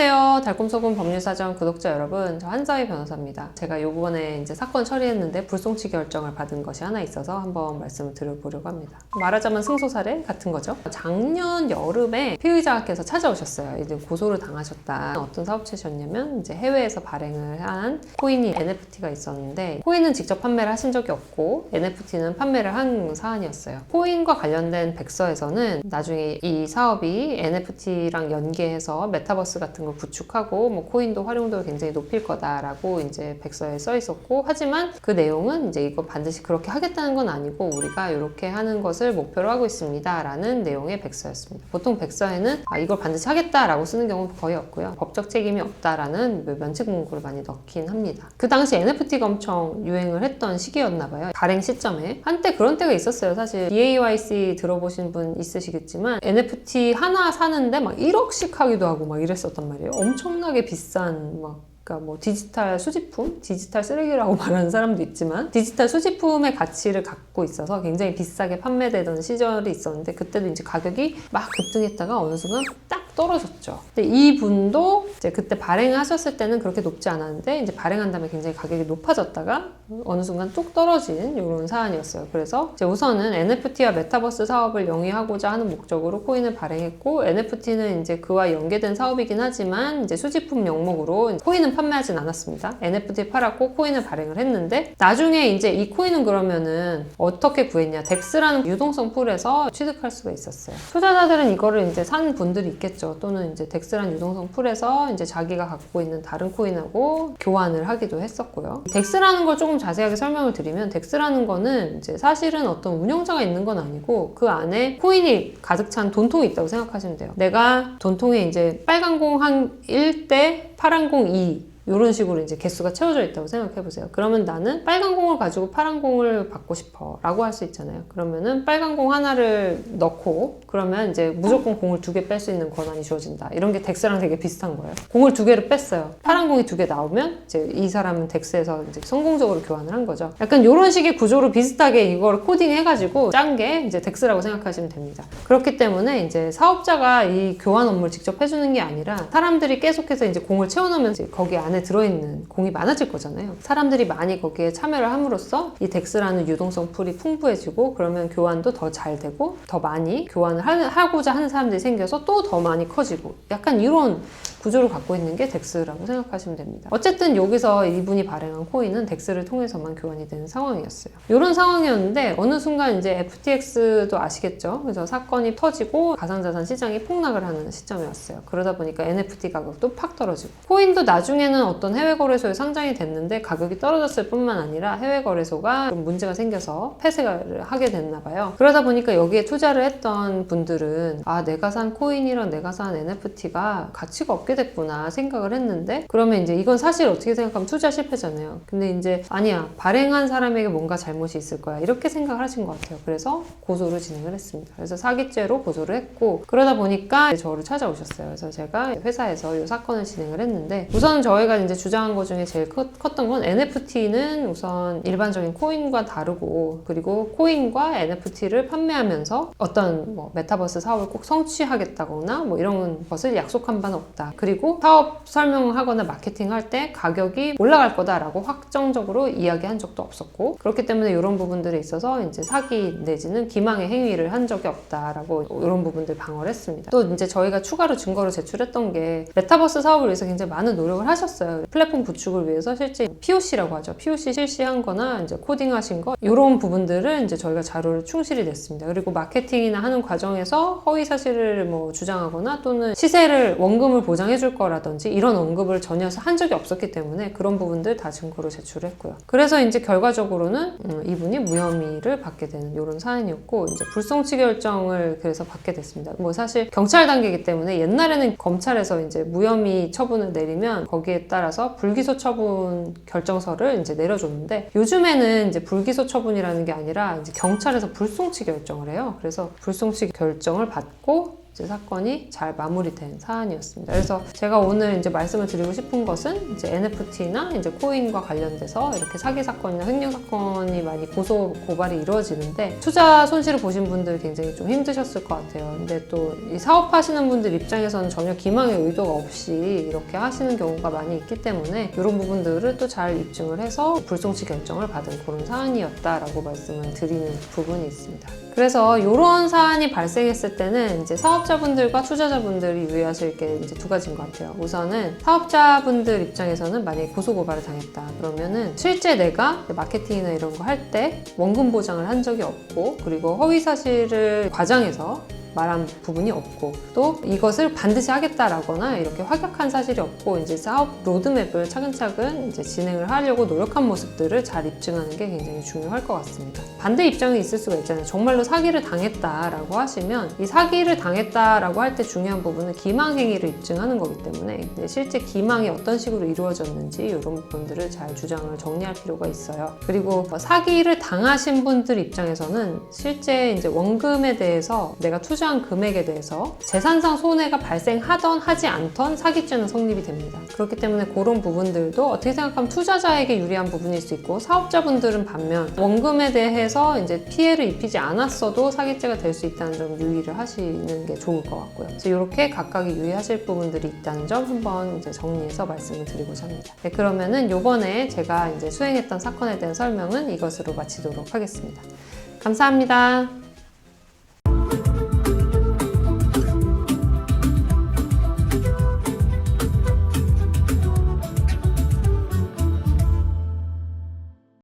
안녕하세요. 달콤소금 법률사전 구독자 여러분. 저 한서희 변호사입니다. 제가 요번에 이제 사건 처리했는데 불송치 결정을 받은 것이 하나 있어서 한번 말씀을 드려보려고 합니다. 말하자면 승소 사례 같은 거죠. 작년 여름에 피의자께서 찾아오셨어요. 이제 고소를 당하셨다. 어떤 사업체셨냐면 이제 해외에서 발행을 한 코인이 NFT가 있었는데 코인은 직접 판매를 하신 적이 없고 NFT는 판매를 한 사안이었어요. 코인과 관련된 백서에서는 나중에 이 사업이 NFT랑 연계해서 메타버스 같은 걸 구축하고 뭐 코인도 활용도를 굉장히 높일 거다라고 이제 백서에 써 있었고 하지만 그 내용은 이제 이거 반드시 그렇게 하겠다는 건 아니고 우리가 이렇게 하는 것을 목표로 하고 있습니다라는 내용의 백서였습니다. 보통 백서에는 아, 이걸 반드시 하겠다라고 쓰는 경우는 거의 없고요. 법적 책임이 없다라는 면책 문구를 많이 넣긴 합니다. 그 당시 NFT가 엄청 유행을 했던 시기였나 봐요. 발행 시점에 한때 그런 때가 있었어요. 사실 DAYC 들어보신 분 있으시겠지만 NFT 하나 사는데 막 1억씩 하기도 하고 막 이랬었단 말이에요. 엄청나게 비싼 막 그러니까 뭐 디지털 수집품, 디지털 쓰레기라고 말하는 사람도 있지만 디지털 수집품의 가치를 갖고 있어서 굉장히 비싸게 판매되던 시절이 있었는데 그때도 이제 가격이 막 급등했다가 어느 순간 딱 떨어졌죠. 근데 이 분도 이제 그때 발행을 하셨을 때는 그렇게 높지 않았는데 이제 발행한 다음에 굉장히 가격이 높아졌다가 어느 순간 뚝 떨어진 이런 사안이었어요. 그래서 이제 우선은 NFT와 메타버스 사업을 영위하고자 하는 목적으로 코인을 발행했고 NFT는 이제 그와 연계된 사업이긴 하지만 이제 수집품 명목으로 코인은 판매하진 않았습니다. NFT 팔았고 코인을 발행을 했는데 나중에 이제 이 코인은 그러면은 어떻게 구했냐? 덱스라는 유동성 풀에서 취득할 수가 있었어요. 투자자들은 이거를 이제 산 분들이 있겠죠. 또는 이제 덱스라는 유동성 풀에서 이제 자기가 갖고 있는 다른 코인하고 교환을 하기도 했었고요. 덱스라는 걸 조금 자세하게 설명을 드리면 덱스라는 거는 이제 사실은 어떤 운영자가 있는 건 아니고 그 안에 코인이 가득 찬 돈통이 있다고 생각하시면 돼요. 내가 돈통에 이제 빨간 공 한 1대 파란 공 2. 이런 식으로 이제 개수가 채워져 있다고 생각해 보세요. 그러면 나는 빨간 공을 가지고 파란 공을 받고 싶어 라고 할 수 있잖아요. 그러면은 빨간 공 하나를 넣고 그러면 이제 무조건 공을 두 개 뺄 수 있는 권한이 주어진다. 이런 게 덱스랑 되게 비슷한 거예요. 공을 두 개를 뺐어요. 파란 공이 두 개 나오면 이제 이 사람은 덱스에서 이제 성공적으로 교환을 한 거죠. 약간 이런 식의 구조로 비슷하게 이걸 코딩 해가지고 짠 게 이제 덱스라고 생각하시면 됩니다. 그렇기 때문에 이제 사업자가 이 교환 업무를 직접 해주는 게 아니라 사람들이 계속해서 이제 공을 채워넣으면 이제 거기 안에 들어있는 공이 많아질 거잖아요. 사람들이 많이 거기에 참여를 함으로써 이 덱스라는 유동성 풀이 풍부해지고 그러면 교환도 더 잘 되고 더 많이 교환을 하- 하고자 하는 사람들이 생겨서 또 더 많이 커지고 약간 이런 구조를 갖고 있는 게 덱스라고 생각하시면 됩니다. 어쨌든 여기서 이분이 발행한 코인은 덱스를 통해서만 교환이 되는 상황이었어요. 이런 상황이었는데 어느 순간 이제 FTX도 아시겠죠? 그래서 사건이 터지고 가상자산 시장이 폭락을 하는 시점이었어요. 그러다 보니까 NFT 가격도 팍 떨어지고 코인도 나중에는 어떤 해외 거래소에 상장이 됐는데 가격이 떨어졌을 뿐만 아니라 해외 거래소가 좀 문제가 생겨서 폐쇄를 하게 됐나 봐요. 그러다 보니까 여기에 투자를 했던 분들은 아 내가 산 코인이랑 내가 산 NFT가 가치가 없게 됐구나 생각을 했는데 그러면 이제 이건 사실 어떻게 생각하면 투자 실패잖아요. 근데 이제 아니야 발행한 사람에게 뭔가 잘못이 있을 거야 이렇게 생각을 하신 것 같아요. 그래서 고소를 진행을 했습니다. 그래서 사기죄로 고소를 했고 그러다 보니까 저를 찾아오셨어요. 그래서 제가 회사에서 이 사건을 진행을 했는데 우선 저희가 이제 주장한 것 중에 제일 컸, 컸던 건 NFT는 우선 일반적인 코인과 다르고 그리고 코인과 NFT를 판매하면서 어떤 뭐 메타버스 사업을 꼭 성취하겠다거나 뭐 이런 것을 약속한 바는 없다. 그리고 사업 설명하거나 마케팅할 때 가격이 올라갈 거다라고 확정적으로 이야기한 적도 없었고 그렇기 때문에 이런 부분들에 있어서 이제 사기 내지는 기망의 행위를 한 적이 없다라고 이런 부분들 방어를 했습니다. 또 이제 저희가 추가로 증거를 제출했던 게 메타버스 사업을 위해서 굉장히 많은 노력을 하셨어요. 플랫폼 구축을 위해서 실제 POC라고 하죠. POC 실시한 거나 이제 코딩 하신 거 이런 부분들을 이제 저희가 자료를 충실히 냈습니다. 그리고 마케팅이나 하는 과정에서 허위 사실을 뭐 주장하거나 또는 시세를 원금을 보장해 줄 거라든지 이런 언급을 전혀 한 적이 없었기 때문에 그런 부분들 다 증거로 제출했고요. 그래서 이제 결과적으로는 음, 이분이 무혐의를 받게 되는 이런 사안이었고 이제 불송치 결정을 그래서 받게 됐습니다. 뭐 사실 경찰 단계이기 때문에 옛날에는 검찰에서 이제 무혐의 처분을 내리면 거기에 따라서 불기소 처분 결정서를 이제 내려줬는데 요즘에는 이제 불기소 처분이라는 게 아니라 이제 경찰에서 불송치 결정을 해요. 그래서 불송치 결정을 받고 이제 사건이 잘 마무리된 사안이었습니다. 그래서 제가 오늘 이제 말씀을 드리고 싶은 것은 이제 NFT나 이제 코인과 관련돼서 이렇게 사기 사건이나 횡령 사건이 많이 고소 고발이 이루어지는데 투자 손실을 보신 분들 굉장히 좀 힘드셨을 것 같아요. 근데 또 이 사업하시는 분들 입장에서는 전혀 기망의 의도가 없이 이렇게 하시는 경우가 많이 있기 때문에 이런 부분들을 또 잘 입증을 해서 불송치 결정을 받은 그런 사안이었다라고 말씀을 드리는 부분이 있습니다. 그래서 이런 사안이 발생했을 때는 이제 사업 자분들과 투자자분들이 유의하실 게 이제 두 가지인 것 같아요. 우선은 사업자분들 입장에서는 만약에 고소고발을 당했다 그러면은 실제 내가 마케팅이나 이런 거 할 때 원금 보장을 한 적이 없고 그리고 허위 사실을 과장해서 말한 부분이 없고 또 이것을 반드시 하겠다라거나 이렇게 확약한 사실이 없고 이제 사업 로드맵을 차근차근 이제 진행을 하려고 노력한 모습들을 잘 입증하는 게 굉장히 중요할 것 같습니다. 반대 입장이 있을 수가 있잖아요. 정말로 사기를 당했다라고 하시면 이 사기를 당했다라고 할 때 중요한 부분은 기망 행위를 입증하는 거기 때문에 실제 기망이 어떤 식으로 이루어졌는지 이런 부분들을 잘 주장을 정리할 필요가 있어요. 그리고 사기를 당하신 분들 입장에서는 실제 이제 원금에 대해서 내가 투자 한 금액에 대해서 재산상 손해가 발생하던 하지 않던 사기죄는 성립이 됩니다. 그렇기 때문에 그런 부분들도 어떻게 생각하면 투자자에게 유리한 부분일 수 있고 사업자분들은 반면 원금에 대해서 이제 피해를 입히지 않았어도 사기죄가 될 수 있다는 점 유의를 하시는 게 좋을 것 같고요. 그래서 이렇게 각각이 유의하실 부분들이 있다는 점 한번 이제 정리해서 말씀을 드리고자 합니다. 네, 그러면은 이번에 제가 이제 수행했던 사건에 대한 설명은 이것으로 마치도록 하겠습니다. 감사합니다.